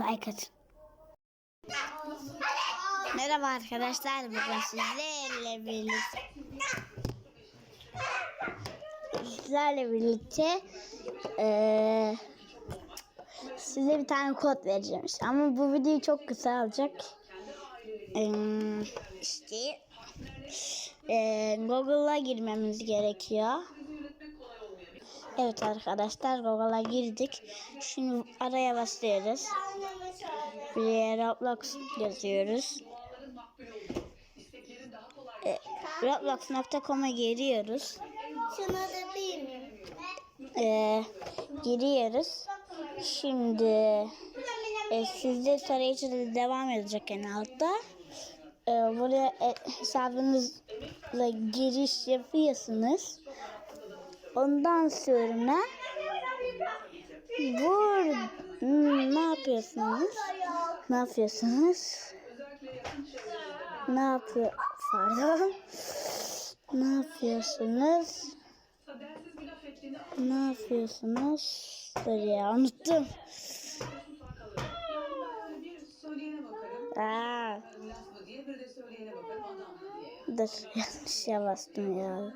Like atın. Merhaba arkadaşlar. Bugün sizlerle birlikte sizlerle birlikte eee, size bir tane kod vereceğim. Ama bu video çok kısa olacak. Eee, işte Google'a girmemiz gerekiyor. Evet arkadaşlar Google'a girdik. Şimdi araya basıyoruz. Buraya Roblox yazıyoruz. E, Roblox.com'a giriyoruz. Şuna da değil mi? E, giriyoruz. Şimdi e, sizde tarayıcıda devam edecek en altta. E, buraya e, hesabınızla giriş yapıyorsunuz. Ondan sonra bur Hmm, ne yapıyorsunuz? Ne yapıyorsunuz? Ne yapıyor? Pardon. Ne yapıyorsunuz? Ne yapıyorsunuz? Dur ya unuttum. Aa, dur yanlış ya bastım ya.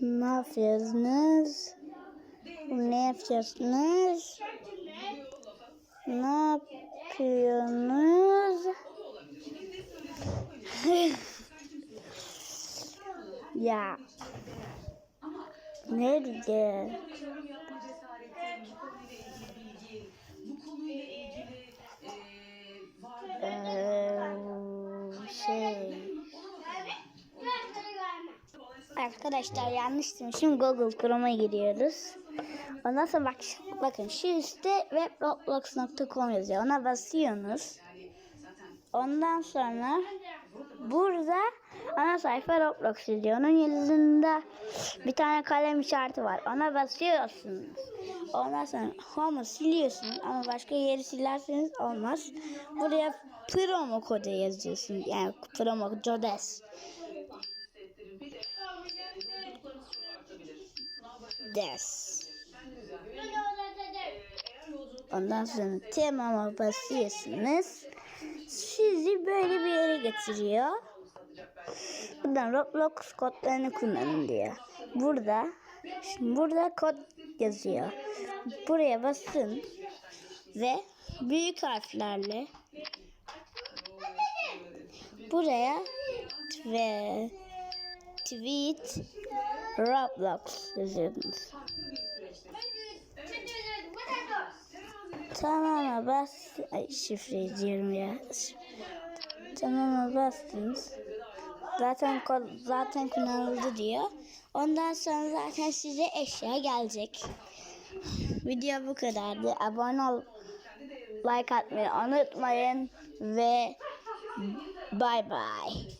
Ne yapıyorsunuz? Ne yapıyorsunuz? Ne yapıyorsunuz? ya. Nerede? Arkadaşlar yanlış demişim. Google Chrome'a giriyoruz. Ondan sonra bak, bakın şu üstte webroblox.com yazıyor. Ona basıyorsunuz. Ondan sonra burada ana sayfa Roblox yazıyor. Onun yanında bir tane kalem işareti var. Ona basıyorsunuz. Ondan sonra home'u siliyorsunuz ama başka yeri silerseniz olmaz. Buraya promo kodu yazıyorsunuz. Yani promo codes. Des. Ondan sonra tamama basıyorsunuz. Sizi böyle bir yere getiriyor. Buradan Roblox kodlarını kullanın diyor. Burada şimdi burada kod yazıyor. Buraya basın ve büyük harflerle buraya ve tweet Roblox yazıyorsunuz. Tamama bas. Ay şifre diyorum ya. Tamama bastınız. Zaten kod zaten kullanıldı diyor. Ondan sonra zaten size eşya gelecek. Video bu kadardı. Abone ol, like atmayı unutmayın ve bye bye.